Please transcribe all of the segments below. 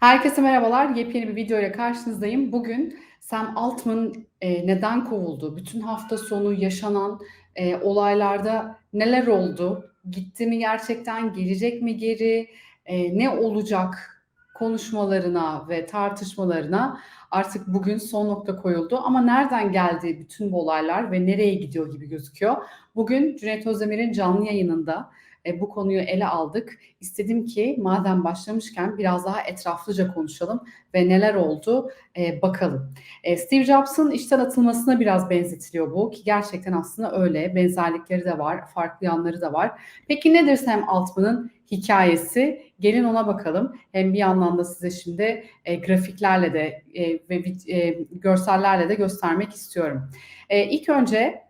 Herkese merhabalar. Yepyeni bir video ile karşınızdayım. Bugün Sam Altman e, neden kovuldu? Bütün hafta sonu yaşanan e, olaylarda neler oldu? Gitti mi gerçekten? Gelecek mi geri? E, ne olacak? Konuşmalarına ve tartışmalarına artık bugün son nokta koyuldu. Ama nereden geldi bütün bu olaylar ve nereye gidiyor gibi gözüküyor? Bugün Cüneyt Özdemir'in canlı yayınında e, bu konuyu ele aldık. İstedim ki madem başlamışken biraz daha etraflıca konuşalım ve neler oldu e, bakalım. E, Steve Jobs'ın işten atılmasına biraz benzetiliyor bu ki gerçekten aslında öyle. Benzerlikleri de var, farklı yanları da var. Peki nedir Sam Altman'ın hikayesi? Gelin ona bakalım. Hem bir yandan da size şimdi e, grafiklerle de e, ve e, görsellerle de göstermek istiyorum. E, ilk önce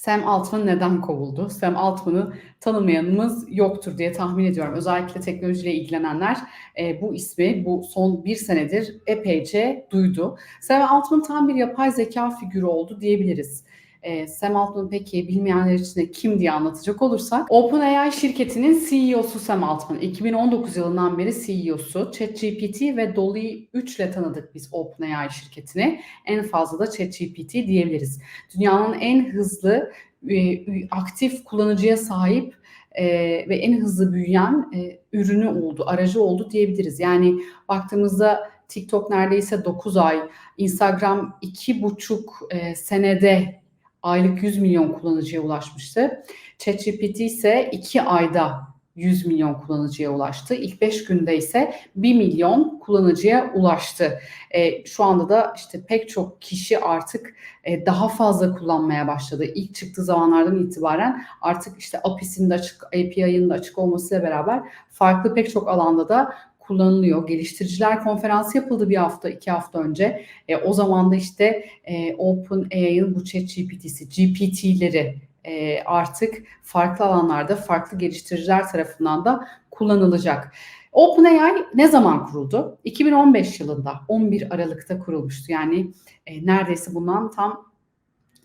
Sam Altman neden kovuldu? Sam Altman'ı tanımayanımız yoktur diye tahmin ediyorum. Özellikle teknolojiyle ilgilenenler e, bu ismi bu son bir senedir epeyce duydu. Sam Altman tam bir yapay zeka figürü oldu diyebiliriz. E, Sam Altman peki bilmeyenler için kim diye anlatacak olursak OpenAI şirketinin CEO'su Sam Altman. 2019 yılından beri CEO'su. ChatGPT ve Dolly 3 ile tanıdık biz OpenAI şirketini. En fazla da ChatGPT diyebiliriz. Dünyanın en hızlı e, aktif kullanıcıya sahip e, ve en hızlı büyüyen e, ürünü oldu, aracı oldu diyebiliriz. Yani baktığımızda TikTok neredeyse 9 ay, Instagram 2,5 e, senede aylık 100 milyon kullanıcıya ulaşmıştı. ChatGPT ise 2 ayda 100 milyon kullanıcıya ulaştı. İlk 5 günde ise 1 milyon kullanıcıya ulaştı. E, şu anda da işte pek çok kişi artık e, daha fazla kullanmaya başladı. İlk çıktığı zamanlardan itibaren artık işte API'sinin açık, API'nin açık olmasıyla beraber farklı pek çok alanda da kullanılıyor. Geliştiriciler konferansı yapıldı bir hafta, iki hafta önce. E, o zaman da işte e, OpenAI'ın bu ChatGPT'si, GPT'leri e, artık farklı alanlarda farklı geliştiriciler tarafından da kullanılacak. OpenAI ne zaman kuruldu? 2015 yılında 11 Aralık'ta kurulmuştu. Yani e, neredeyse bundan tam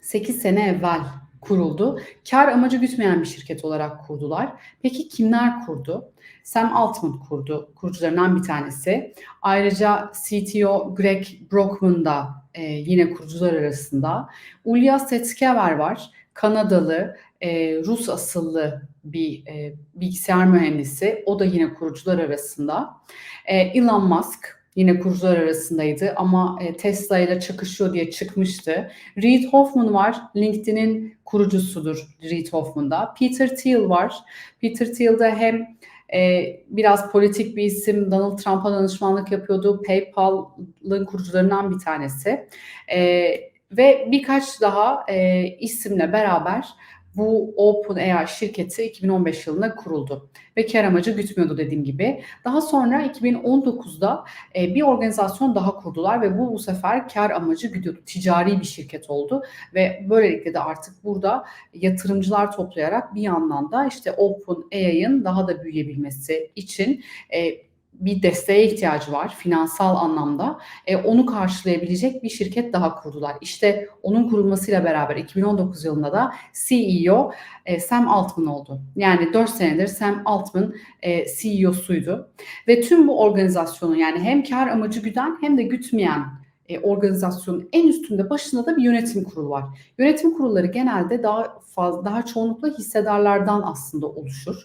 8 sene evvel kuruldu. Kar amacı gütmeyen bir şirket olarak kurdular. Peki kimler kurdu? Sam Altman kurdu, kurucularından bir tanesi. Ayrıca CTO Greg Brockman da e, yine kurucular arasında. Ulya Setskever var, Kanadalı, e, Rus asıllı bir e, bilgisayar mühendisi. O da yine kurucular arasında. E, Elon Musk yine kurucular arasındaydı ama e, Tesla ile çakışıyor diye çıkmıştı. Reid Hoffman var, LinkedIn'in kurucusudur Reid Hoffman'da. Peter Thiel var. Peter Thiel de hem e, biraz politik bir isim, Donald Trump'a danışmanlık yapıyordu. PayPal'ın kurucularından bir tanesi. E, ve birkaç daha e, isimle beraber bu OpenAI şirketi 2015 yılında kuruldu ve kar amacı gütmüyordu dediğim gibi. Daha sonra 2019'da e, bir organizasyon daha kurdular ve bu bu sefer kar amacı güdüyordu. Ticari bir şirket oldu ve böylelikle de artık burada yatırımcılar toplayarak bir yandan da işte OpenAI'ın daha da büyüyebilmesi için e, bir desteğe ihtiyacı var finansal anlamda. E, onu karşılayabilecek bir şirket daha kurdular. İşte onun kurulmasıyla beraber 2019 yılında da CEO e, Sam Altman oldu. Yani 4 senedir Sam Altman e, CEO'suydu. Ve tüm bu organizasyonu yani hem kar amacı güden hem de gütmeyen e, organizasyonun en üstünde başında da bir yönetim kurulu var. Yönetim kurulları genelde daha fazla daha çoğunlukla hissedarlardan aslında oluşur.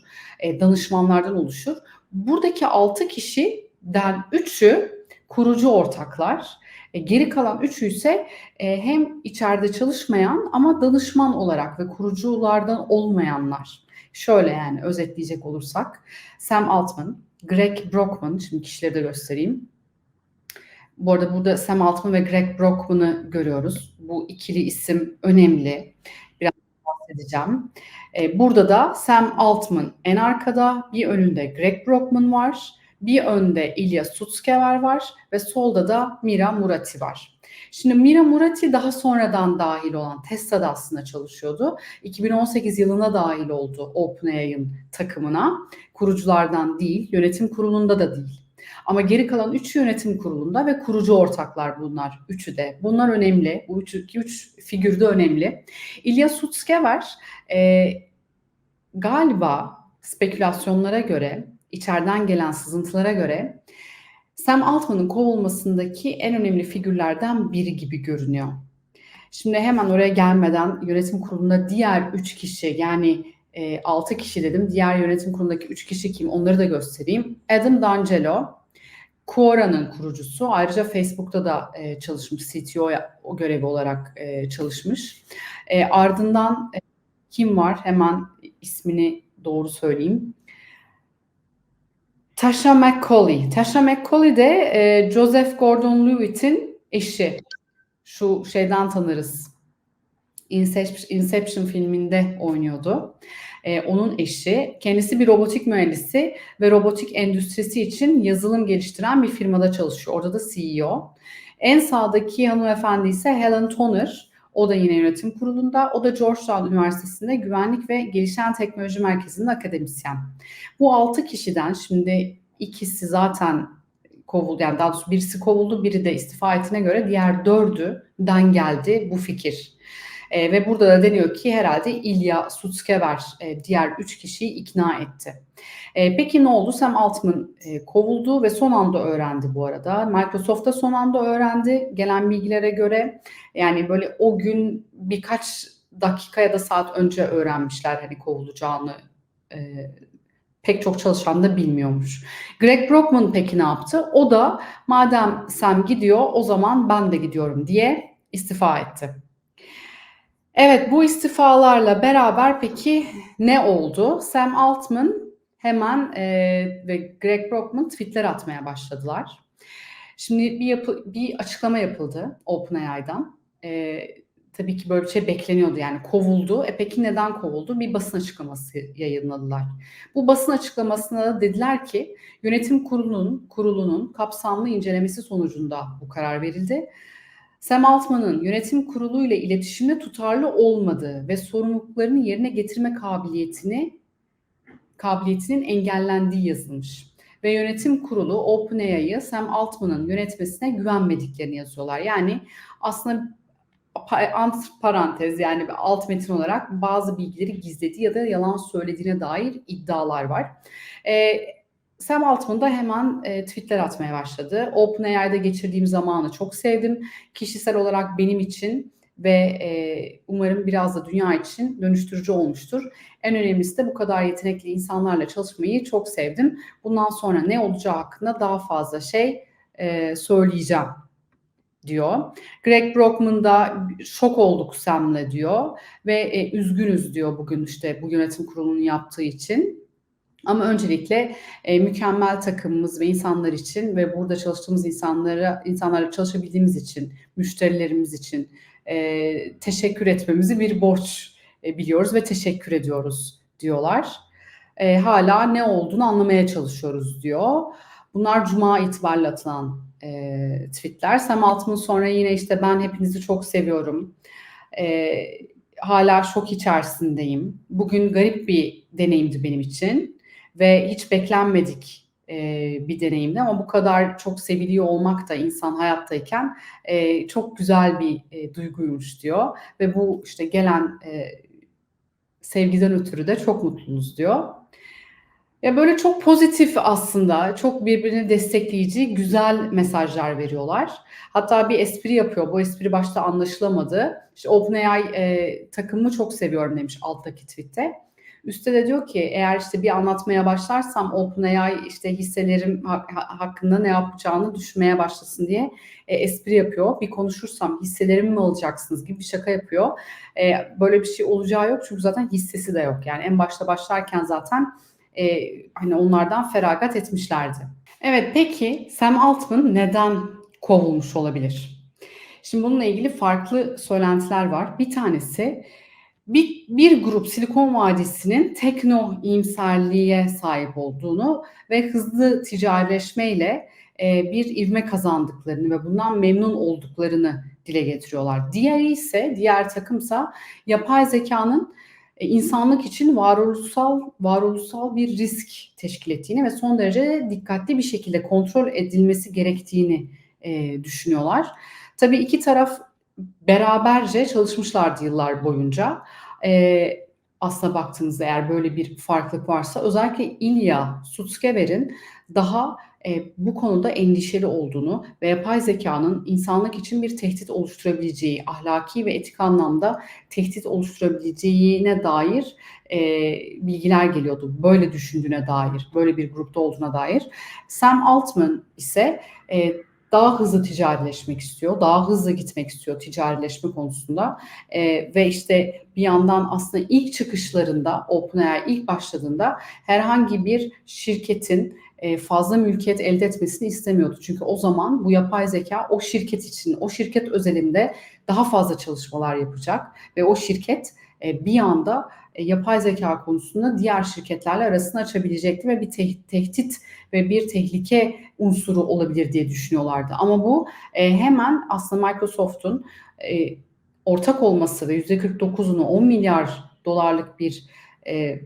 E, danışmanlardan oluşur. Buradaki 6 kişiden 3'ü kurucu ortaklar. E, geri kalan 3'ü ise e, hem içeride çalışmayan ama danışman olarak ve kuruculardan olmayanlar. Şöyle yani özetleyecek olursak Sam Altman, Greg Brockman, şimdi kişileri de göstereyim. Bu arada burada Sam Altman ve Greg Brockman'ı görüyoruz. Bu ikili isim önemli. Bahsedeceğim. E, burada da Sam Altman en arkada, bir önünde Greg Brockman var, bir önde Ilya Sutskever var ve solda da Mira Murati var. Şimdi Mira Murati daha sonradan dahil olan Tesla'da aslında çalışıyordu. 2018 yılına dahil oldu OpenAI'ın takımına. Kuruculardan değil, yönetim kurulunda da değil. Ama geri kalan üç yönetim kurulunda ve kurucu ortaklar bunlar. Üçü de. Bunlar önemli. Bu üç, üç figür de önemli. İlya Sutskever e, galiba spekülasyonlara göre içeriden gelen sızıntılara göre Sam Altman'ın kovulmasındaki en önemli figürlerden biri gibi görünüyor. Şimdi hemen oraya gelmeden yönetim kurulunda diğer üç kişi yani e, 6 kişi dedim. Diğer yönetim kurulundaki 3 kişi kim onları da göstereyim. Adam D'Angelo, Quora'nın kurucusu. Ayrıca Facebook'ta da e, çalışmış. CTO o görevi olarak e, çalışmış. E, ardından e, kim var? Hemen ismini doğru söyleyeyim. Tasha McCauley. Tasha McCauley de e, Joseph Gordon-Levitt'in eşi. Şu şeyden tanırız. Inception, filminde oynuyordu. Ee, onun eşi. Kendisi bir robotik mühendisi ve robotik endüstrisi için yazılım geliştiren bir firmada çalışıyor. Orada da CEO. En sağdaki hanımefendi ise Helen Toner. O da yine yönetim kurulunda. O da Georgetown Üniversitesi'nde Güvenlik ve Gelişen Teknoloji Merkezi'nde akademisyen. Bu altı kişiden şimdi ikisi zaten kovuldu. Yani daha doğrusu birisi kovuldu, biri de istifa ettiğine göre diğer dördüden geldi bu fikir. E, ve burada da deniyor ki herhalde İlya Sutskever e, diğer üç kişiyi ikna etti. E, peki ne oldu? Sam Altman e, kovuldu ve son anda öğrendi bu arada. Microsoft'ta son anda öğrendi gelen bilgilere göre. Yani böyle o gün birkaç dakika ya da saat önce öğrenmişler hani kovulacağını e, pek çok çalışan da bilmiyormuş. Greg Brockman peki ne yaptı? O da madem Sam gidiyor o zaman ben de gidiyorum diye istifa etti. Evet bu istifalarla beraber peki ne oldu? Sam Altman hemen e, ve Greg Brockman tweetler atmaya başladılar. Şimdi bir yapı, bir açıklama yapıldı OpenAI'dan. E, tabii ki böyle bir şey bekleniyordu yani kovuldu. E peki neden kovuldu? Bir basın açıklaması yayınladılar. Bu basın açıklamasında da dediler ki yönetim kurulunun kurulunun kapsamlı incelemesi sonucunda bu karar verildi. Sam Altman'ın yönetim kurulu ile iletişimde tutarlı olmadığı ve sorumluluklarını yerine getirme kabiliyetini kabiliyetinin engellendiği yazılmış. Ve yönetim kurulu OpenAI'yı Sam Altman'ın yönetmesine güvenmediklerini yazıyorlar. Yani aslında ant parantez yani alt metin olarak bazı bilgileri gizlediği ya da yalan söylediğine dair iddialar var. E, Sam Altman da hemen e, tweetler atmaya başladı. OpenAI'de geçirdiğim zamanı çok sevdim. Kişisel olarak benim için ve e, umarım biraz da dünya için dönüştürücü olmuştur. En önemlisi de bu kadar yetenekli insanlarla çalışmayı çok sevdim. Bundan sonra ne olacağı hakkında daha fazla şey e, söyleyeceğim diyor. Greg Brockman da şok olduk Sam'le diyor ve e, üzgünüz diyor bugün işte bu yönetim kurulunun yaptığı için. Ama öncelikle e, mükemmel takımımız ve insanlar için ve burada çalıştığımız insanlara insanlarla çalışabildiğimiz için, müşterilerimiz için e, teşekkür etmemizi bir borç e, biliyoruz ve teşekkür ediyoruz diyorlar. E, hala ne olduğunu anlamaya çalışıyoruz diyor. Bunlar Cuma itibariyle atılan e, tweetler. Sam Altman sonra yine işte ben hepinizi çok seviyorum. E, hala şok içerisindeyim. Bugün garip bir deneyimdi benim için ve hiç beklenmedik e, bir deneyimdi ama bu kadar çok seviliyor olmak da insan hayattayken e, çok güzel bir e, duyguymuş diyor ve bu işte gelen sevgiden ötürü de çok mutluyuz diyor. Ya böyle çok pozitif aslında, çok birbirini destekleyici, güzel mesajlar veriyorlar. Hatta bir espri yapıyor. Bu espri başta anlaşılamadı. İşte OpenAI e, takımını çok seviyorum demiş alttaki tweette. Üstte de diyor ki eğer işte bir anlatmaya başlarsam OpenAI işte hisselerim hakkında ne yapacağını düşünmeye başlasın diye e, espri yapıyor. Bir konuşursam hisselerimi mi alacaksınız gibi bir şaka yapıyor. E, böyle bir şey olacağı yok çünkü zaten hissesi de yok. Yani en başta başlarken zaten e, hani onlardan feragat etmişlerdi. Evet peki Sam Altman neden kovulmuş olabilir? Şimdi bununla ilgili farklı söylentiler var. Bir tanesi bir, bir grup Silikon Vadisi'nin tekno iyimserliğe sahip olduğunu ve hızlı ticarileşmeyle e, bir ivme kazandıklarını ve bundan memnun olduklarını dile getiriyorlar. Diğeri ise, diğer takımsa yapay zekanın e, insanlık için varoluşsal varoluşsal bir risk teşkil ettiğini ve son derece dikkatli bir şekilde kontrol edilmesi gerektiğini e, düşünüyorlar. Tabii iki taraf beraberce çalışmışlardı yıllar boyunca. E, aslına baktığınızda eğer böyle bir farklılık varsa özellikle Ilya Sutskever'in daha e, bu konuda endişeli olduğunu ve yapay zekanın insanlık için bir tehdit oluşturabileceği, ahlaki ve etik anlamda tehdit oluşturabileceğine dair e, bilgiler geliyordu. Böyle düşündüğüne dair, böyle bir grupta olduğuna dair. Sam Altman ise e, daha hızlı ticarileşmek istiyor, daha hızlı gitmek istiyor ticarileşme konusunda e, ve işte bir yandan aslında ilk çıkışlarında OpenAI ilk başladığında herhangi bir şirketin e, fazla mülkiyet elde etmesini istemiyordu. Çünkü o zaman bu yapay zeka o şirket için, o şirket özelinde daha fazla çalışmalar yapacak ve o şirket e, bir anda yapay zeka konusunda diğer şirketlerle arasını açabilecekti ve bir te- tehdit ve bir tehlike unsuru olabilir diye düşünüyorlardı. Ama bu e, hemen aslında Microsoft'un e, ortak olması ve %49'unu 10 milyar dolarlık bir e,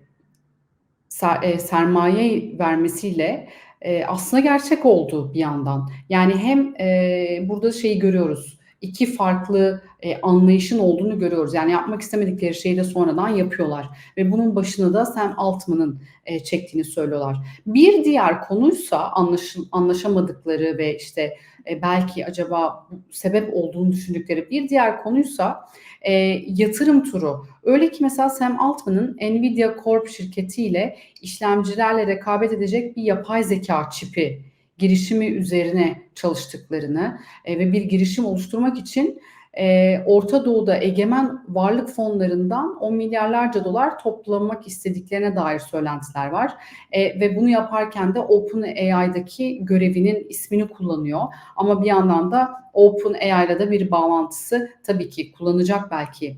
ser, e, sermaye vermesiyle e, aslında gerçek oldu bir yandan. Yani hem e, burada şeyi görüyoruz iki farklı e, anlayışın olduğunu görüyoruz. Yani yapmak istemedikleri şeyi de sonradan yapıyorlar. Ve bunun başını da Sam Altman'ın e, çektiğini söylüyorlar. Bir diğer konuysa anlaşıl, anlaşamadıkları ve işte e, belki acaba sebep olduğunu düşündükleri bir diğer konuysa e, yatırım turu. Öyle ki mesela Sam Altman'ın Nvidia Corp şirketiyle işlemcilerle rekabet edecek bir yapay zeka çipi girişimi üzerine çalıştıklarını e, ve bir girişim oluşturmak için e, Orta Doğu'da egemen varlık fonlarından 10 milyarlarca dolar toplamak istediklerine dair söylentiler var. E, ve bunu yaparken de OpenAI'daki görevinin ismini kullanıyor. Ama bir yandan da OpenAI'la da bir bağlantısı tabii ki kullanacak belki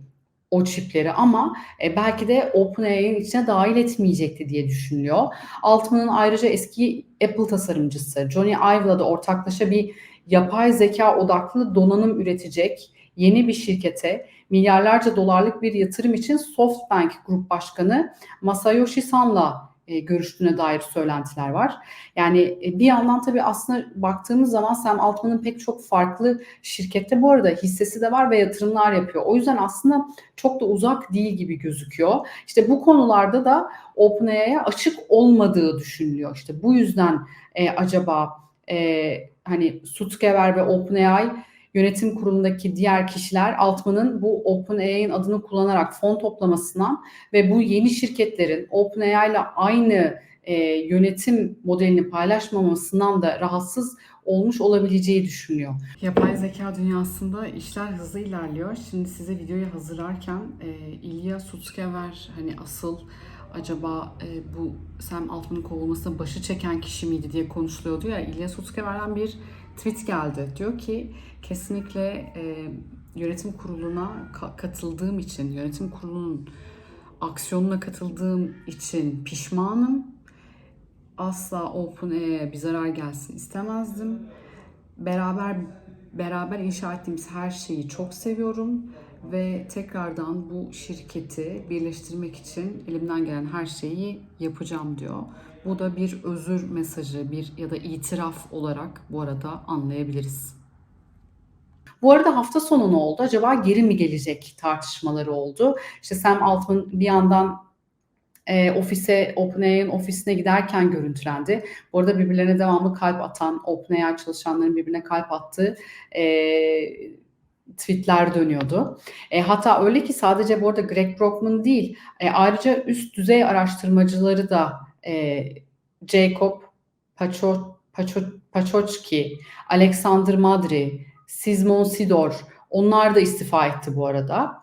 o çipleri ama e, belki de OpenAI'nin içine dahil etmeyecekti diye düşünülüyor. Altman'ın ayrıca eski Apple tasarımcısı Johnny Ive'la da ortaklaşa bir yapay zeka odaklı donanım üretecek yeni bir şirkete milyarlarca dolarlık bir yatırım için SoftBank Grup Başkanı Masayoshi Son'la e, görüştüğüne dair söylentiler var. Yani e, bir yandan tabii aslında baktığımız zaman Sam Altman'ın pek çok farklı şirkette bu arada hissesi de var ve yatırımlar yapıyor. O yüzden aslında çok da uzak değil gibi gözüküyor. İşte bu konularda da OpenAI'ye açık olmadığı düşünülüyor. İşte bu yüzden e, acaba e, hani Sutkever ve OpenAI yönetim kurulundaki diğer kişiler Altman'ın bu OpenAI'nin adını kullanarak fon toplamasından ve bu yeni şirketlerin OpenAI ile aynı e, yönetim modelini paylaşmamasından da rahatsız olmuş olabileceği düşünüyor. Yapay zeka dünyasında işler hızlı ilerliyor. Şimdi size videoyu hazırlarken e, İlya Sutskever hani asıl acaba e, bu Sam Altman'ın kovulmasına başı çeken kişi miydi diye konuşuluyordu ya. İlya Sutskever'den bir tweet geldi. Diyor ki kesinlikle e, yönetim kuruluna ka- katıldığım için, yönetim kurulunun aksiyonuna katıldığım için pişmanım. Asla OpenAI'ye bir zarar gelsin istemezdim. Beraber beraber inşa ettiğimiz her şeyi çok seviyorum ve tekrardan bu şirketi birleştirmek için elimden gelen her şeyi yapacağım diyor. Bu da bir özür mesajı, bir ya da itiraf olarak bu arada anlayabiliriz. Bu arada hafta sonu ne oldu? Acaba geri mi gelecek tartışmaları oldu. İşte Sam Altman bir yandan e, ofise, OpenAI'nin ofisine giderken görüntülendi. Bu arada birbirlerine devamlı kalp atan, OpenAI çalışanların birbirine kalp attığı e, tweetler dönüyordu. E, hatta öyle ki sadece bu arada Greg Brockman değil, e, ayrıca üst düzey araştırmacıları da e, Jacob Pacho, Pacho, Pachochki, Alexander Madri, Simon Sidor onlar da istifa etti bu arada.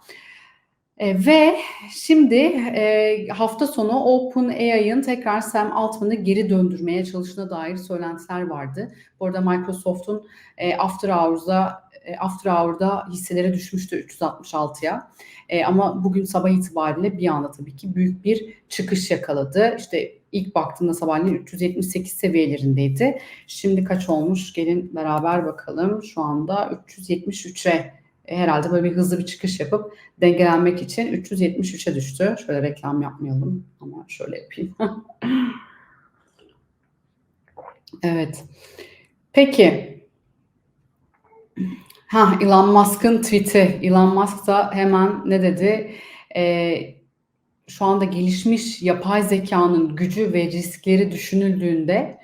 E, ve şimdi e, hafta sonu OpenAI'ın tekrar Sam Altman'ı geri döndürmeye çalıştığına dair söylentiler vardı. Bu arada Microsoft'un e, After Hours'da e, After Hour'da hisseleri düşmüştü 366'ya. E, ama bugün sabah itibariyle bir anda tabii ki büyük bir çıkış yakaladı. İşte ilk baktığımda sabahleyin 378 seviyelerindeydi. Şimdi kaç olmuş? Gelin beraber bakalım. Şu anda 373'e herhalde böyle bir hızlı bir çıkış yapıp dengelenmek için 373'e düştü. Şöyle reklam yapmayalım ama şöyle yapayım. evet. Peki. Ha, Elon Musk'ın tweet'i. Elon Musk da hemen ne dedi? Ee, şu anda gelişmiş yapay zekanın gücü ve riskleri düşünüldüğünde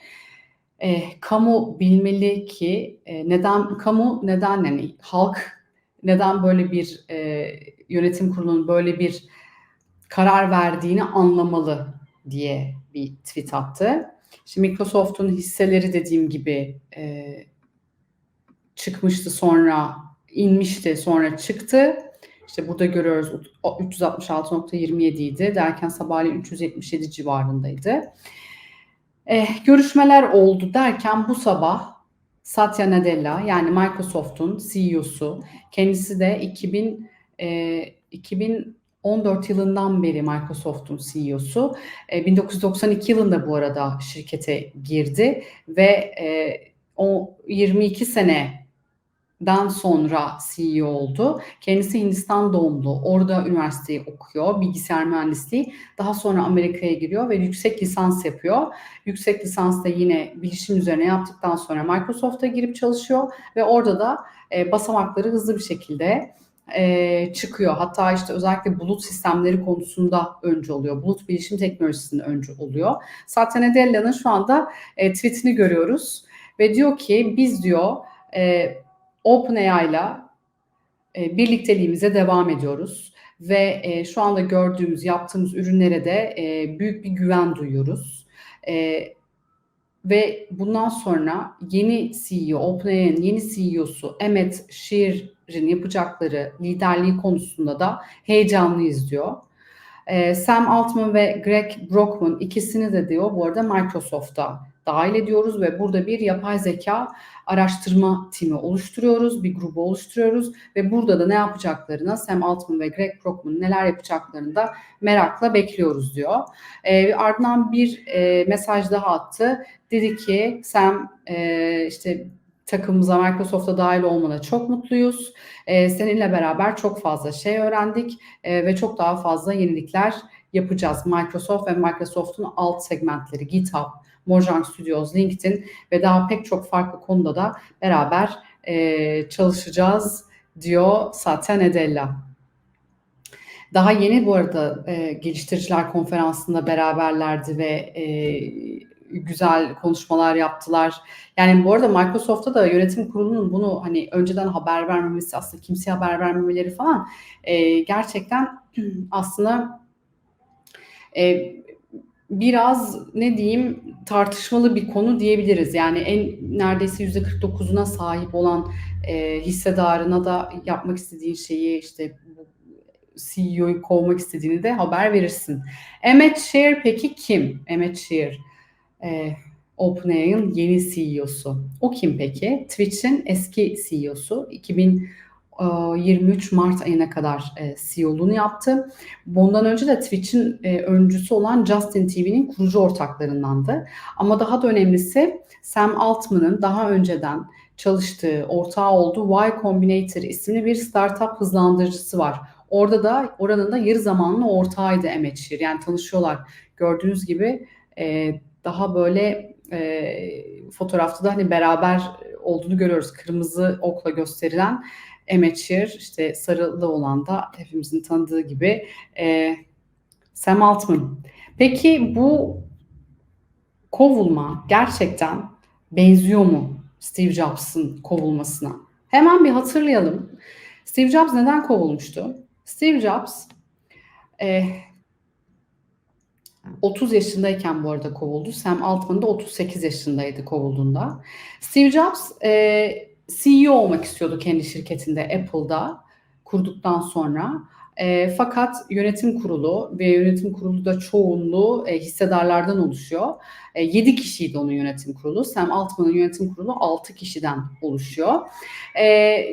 e, kamu bilmeli ki e, neden kamu neden yani halk neden böyle bir e, yönetim kurulunun böyle bir karar verdiğini anlamalı diye bir tweet attı. Şimdi Microsoft'un hisseleri dediğim gibi e, çıkmıştı sonra inmişti sonra çıktı. İşte burada görüyoruz 366.27 idi derken sabahleyin 377 civarındaydı. E, görüşmeler oldu derken bu sabah Satya Nadella yani Microsoft'un CEO'su kendisi de 2000 e, 2014 yılından beri Microsoft'un CEO'su. E, 1992 yılında bu arada şirkete girdi ve e, o 22 sene dan sonra CEO oldu. Kendisi Hindistan doğumlu. Orada üniversiteyi okuyor. Bilgisayar mühendisliği. Daha sonra Amerika'ya giriyor ve yüksek lisans yapıyor. Yüksek lisans da yine bilişim üzerine yaptıktan sonra Microsoft'a girip çalışıyor ve orada da e, basamakları hızlı bir şekilde e, çıkıyor. Hatta işte özellikle bulut sistemleri konusunda önce oluyor. Bulut bilişim teknolojisinin önce oluyor. Satya Nadella'nın şu anda e, tweetini görüyoruz ve diyor ki biz diyor e, OpenAI'la e, birlikteliğimize devam ediyoruz ve e, şu anda gördüğümüz, yaptığımız ürünlere de e, büyük bir güven duyuyoruz. E, ve bundan sonra yeni CEO, OpenAI'nin yeni CEO'su Emmet Shear'in yapacakları liderliği konusunda da heyecanlıyız diyor. E, Sam Altman ve Greg Brockman ikisini de diyor bu arada Microsoft'a dahil ediyoruz ve burada bir yapay zeka araştırma timi oluşturuyoruz, bir grubu oluşturuyoruz ve burada da ne yapacaklarına Sam Altman ve Greg Brockman neler yapacaklarını da merakla bekliyoruz diyor. E, ardından bir e, mesaj daha attı. Dedi ki Sam e, işte takımımıza Microsoft'a dahil olmana çok mutluyuz. E, seninle beraber çok fazla şey öğrendik e, ve çok daha fazla yenilikler yapacağız. Microsoft ve Microsoft'un alt segmentleri GitHub, Mojang Studios, LinkedIn ve daha pek çok farklı konuda da beraber e, çalışacağız diyor Satya Nadella. Daha yeni bu arada e, geliştiriciler konferansında beraberlerdi ve e, güzel konuşmalar yaptılar. Yani bu arada Microsoft'ta da yönetim kurulunun bunu hani önceden haber vermemesi aslında kimseye haber vermemeleri falan e, gerçekten aslında e, biraz ne diyeyim tartışmalı bir konu diyebiliriz. Yani en neredeyse yüzde 49'una sahip olan e, hissedarına da yapmak istediğin şeyi işte CEO'yu kovmak istediğini de haber verirsin. Emmett Shear peki kim? Emmett Shear. E, OpenAI'ın yeni CEO'su. O kim peki? Twitch'in eski CEO'su. 2000 23 Mart ayına kadar CEO'luğunu yaptı. Bundan önce de Twitch'in öncüsü olan Justin TV'nin kurucu ortaklarındandı. Ama daha da önemlisi Sam Altman'ın daha önceden çalıştığı, ortağı olduğu Y Combinator isimli bir startup hızlandırıcısı var. Orada da oranın da yarı zamanlı ortağıydı Emmet Shear. Yani tanışıyorlar. Gördüğünüz gibi daha böyle fotoğrafta da hani beraber olduğunu görüyoruz. Kırmızı okla gösterilen amateur işte sarılı olan da hepimizin tanıdığı gibi e, Sam Altman. Peki bu kovulma gerçekten benziyor mu Steve Jobs'ın kovulmasına? Hemen bir hatırlayalım. Steve Jobs neden kovulmuştu? Steve Jobs e, 30 yaşındayken bu arada kovuldu. Sam Altman da 38 yaşındaydı kovulduğunda. Steve Jobs e, CEO olmak istiyordu kendi şirketinde Apple'da kurduktan sonra. E, fakat yönetim kurulu ve yönetim kurulu da çoğunluğu e, hissedarlardan oluşuyor. E, 7 kişiydi onun yönetim kurulu. Sam Altman'ın yönetim kurulu 6 kişiden oluşuyor. E,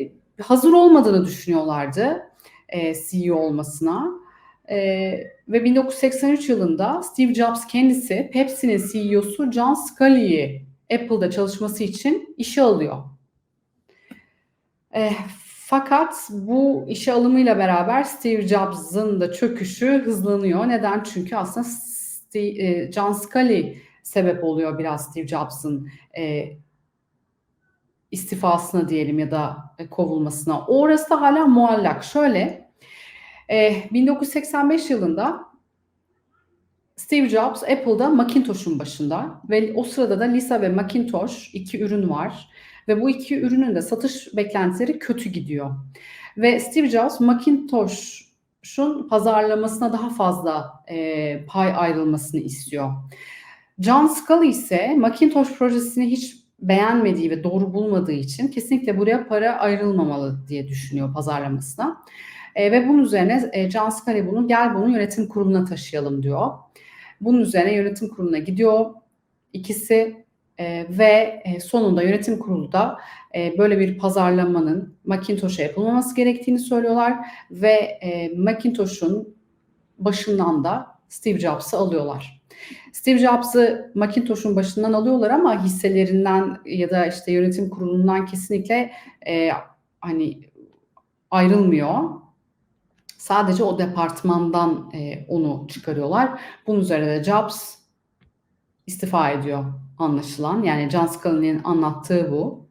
hazır olmadığını düşünüyorlardı e, CEO olmasına. E, ve 1983 yılında Steve Jobs kendisi Pepsi'nin CEO'su John Scully'yi Apple'da çalışması için işe alıyor. E, fakat bu işe alımıyla beraber Steve Jobs'ın da çöküşü hızlanıyor. Neden? Çünkü aslında Steve, e, John Scully sebep oluyor biraz Steve Jobs'ın e, istifasına diyelim ya da e, kovulmasına. Orası da hala muallak. Şöyle, e, 1985 yılında Steve Jobs Apple'da Macintosh'un başında ve o sırada da Lisa ve Macintosh iki ürün var ve bu iki ürünün de satış beklentileri kötü gidiyor. Ve Steve Jobs Macintosh'un pazarlamasına daha fazla e, pay ayrılmasını istiyor. John Scully ise Macintosh projesini hiç beğenmediği ve doğru bulmadığı için kesinlikle buraya para ayrılmamalı diye düşünüyor pazarlamasına. E, ve bunun üzerine e, John Scully bunu gel bunu yönetim kuruluna taşıyalım diyor. Bunun üzerine yönetim kuruluna gidiyor ikisi e, ve e, sonunda yönetim kurulu da e, böyle bir pazarlamanın Macintosh'a yapılmaması gerektiğini söylüyorlar ve e, Macintosh'un başından da Steve Jobs'ı alıyorlar. Steve Jobs'ı Macintosh'un başından alıyorlar ama hisselerinden ya da işte yönetim kurulundan kesinlikle e, hani ayrılmıyor. Sadece o departmandan e, onu çıkarıyorlar. Bunun üzerine de Jobs istifa ediyor anlaşılan. Yani John Scully'nin anlattığı bu.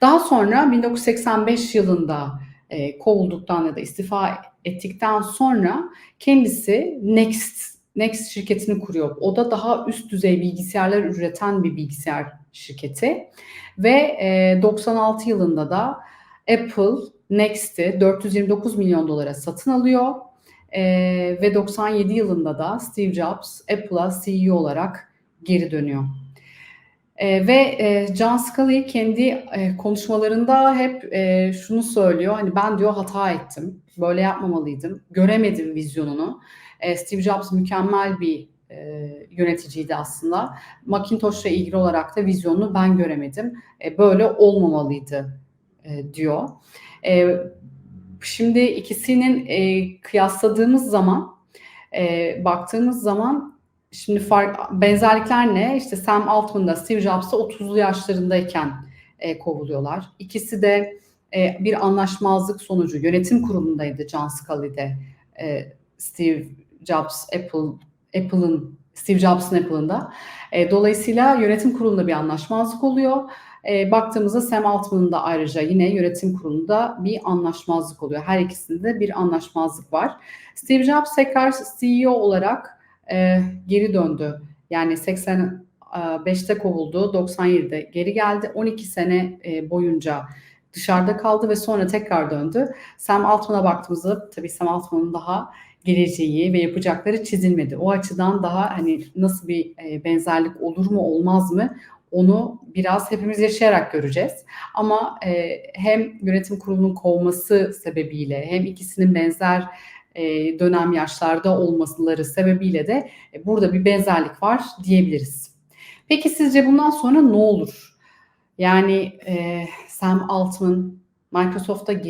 Daha sonra 1985 yılında e, kovulduktan ya da istifa ettikten sonra kendisi Next Next şirketini kuruyor. O da daha üst düzey bilgisayarlar üreten bir bilgisayar şirketi. Ve e, 96 yılında da Apple Next'i 429 milyon dolara satın alıyor. E, ve 97 yılında da Steve Jobs Apple'a CEO olarak geri dönüyor. E, ve e, John Scully kendi e, konuşmalarında hep e, şunu söylüyor. Hani ben diyor hata ettim. Böyle yapmamalıydım. Göremedim vizyonunu. E, Steve Jobs mükemmel bir e, yöneticiydi aslında. Macintosh'la ilgili olarak da vizyonunu ben göremedim. E, böyle olmamalıydı e, diyor. E, şimdi ikisinin e, kıyasladığımız zaman, e, baktığımız zaman şimdi fark benzerlikler ne? İşte Sam Altman'da Steve Jobs'da 30'lu yaşlarındayken e, kovuluyorlar. İkisi de e, bir anlaşmazlık sonucu yönetim kurulundaydı John Scully'de. E, Steve Jobs Apple Apple'ın Steve Jobs'ın Apple'ında. E, dolayısıyla yönetim kurulunda bir anlaşmazlık oluyor. E, baktığımızda Sam Altman'ın da ayrıca yine yönetim kurulunda bir anlaşmazlık oluyor. Her ikisinde bir anlaşmazlık var. Steve Jobs tekrar CEO olarak e, geri döndü. Yani 85'te kovuldu, 97'de geri geldi. 12 sene e, boyunca dışarıda kaldı ve sonra tekrar döndü. Sam Altman'a baktığımızda tabii Sam Altman'ın daha geleceği ve yapacakları çizilmedi. O açıdan daha hani nasıl bir e, benzerlik olur mu olmaz mı onu biraz hepimiz yaşayarak göreceğiz. Ama e, hem yönetim kurulunun kovması sebebiyle hem ikisinin benzer e, dönem yaşlarda olmaları sebebiyle de e, burada bir benzerlik var diyebiliriz. Peki sizce bundan sonra ne olur? Yani e, Sam Altman Microsoft'a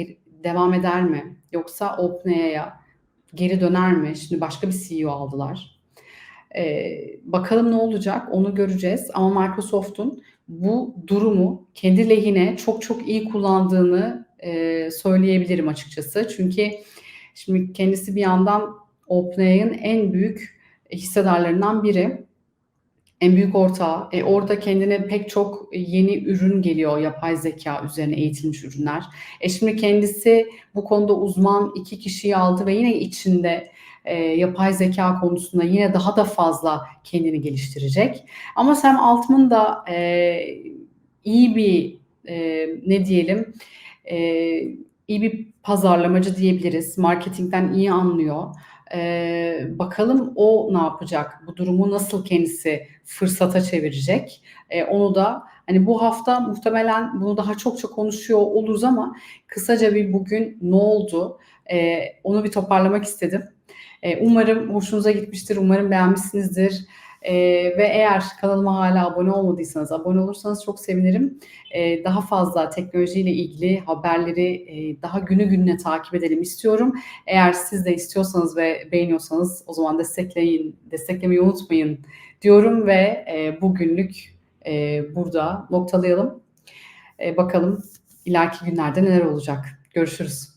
devam eder mi? Yoksa OpenAI'ya geri döner mi? Şimdi başka bir CEO aldılar. Ee, bakalım ne olacak onu göreceğiz. Ama Microsoft'un bu durumu kendi lehine çok çok iyi kullandığını e, söyleyebilirim açıkçası. Çünkü şimdi kendisi bir yandan OpenAI'ın en büyük hissedarlarından biri en büyük ortağı. E, orada kendine pek çok yeni ürün geliyor yapay zeka üzerine eğitilmiş ürünler. E şimdi kendisi bu konuda uzman iki kişiyi aldı ve yine içinde e, yapay zeka konusunda yine daha da fazla kendini geliştirecek. Ama Sam Altman da e, iyi bir e, ne diyelim e, iyi bir pazarlamacı diyebiliriz. Marketingden iyi anlıyor. Ee, bakalım o ne yapacak? Bu durumu nasıl kendisi fırsata çevirecek? Ee, onu da hani bu hafta muhtemelen bunu daha çok çok konuşuyor oluruz ama kısaca bir bugün ne oldu? Ee, onu bir toparlamak istedim. Ee, umarım hoşunuza gitmiştir. Umarım beğenmişsinizdir. Ee, ve eğer kanalıma hala abone olmadıysanız abone olursanız çok sevinirim. Ee, daha fazla teknolojiyle ilgili haberleri e, daha günü gününe takip edelim istiyorum. Eğer siz de istiyorsanız ve beğeniyorsanız o zaman destekleyin, desteklemeyi unutmayın diyorum ve e, bugünlük e, burada noktalayalım. E, bakalım ileriki günlerde neler olacak. Görüşürüz.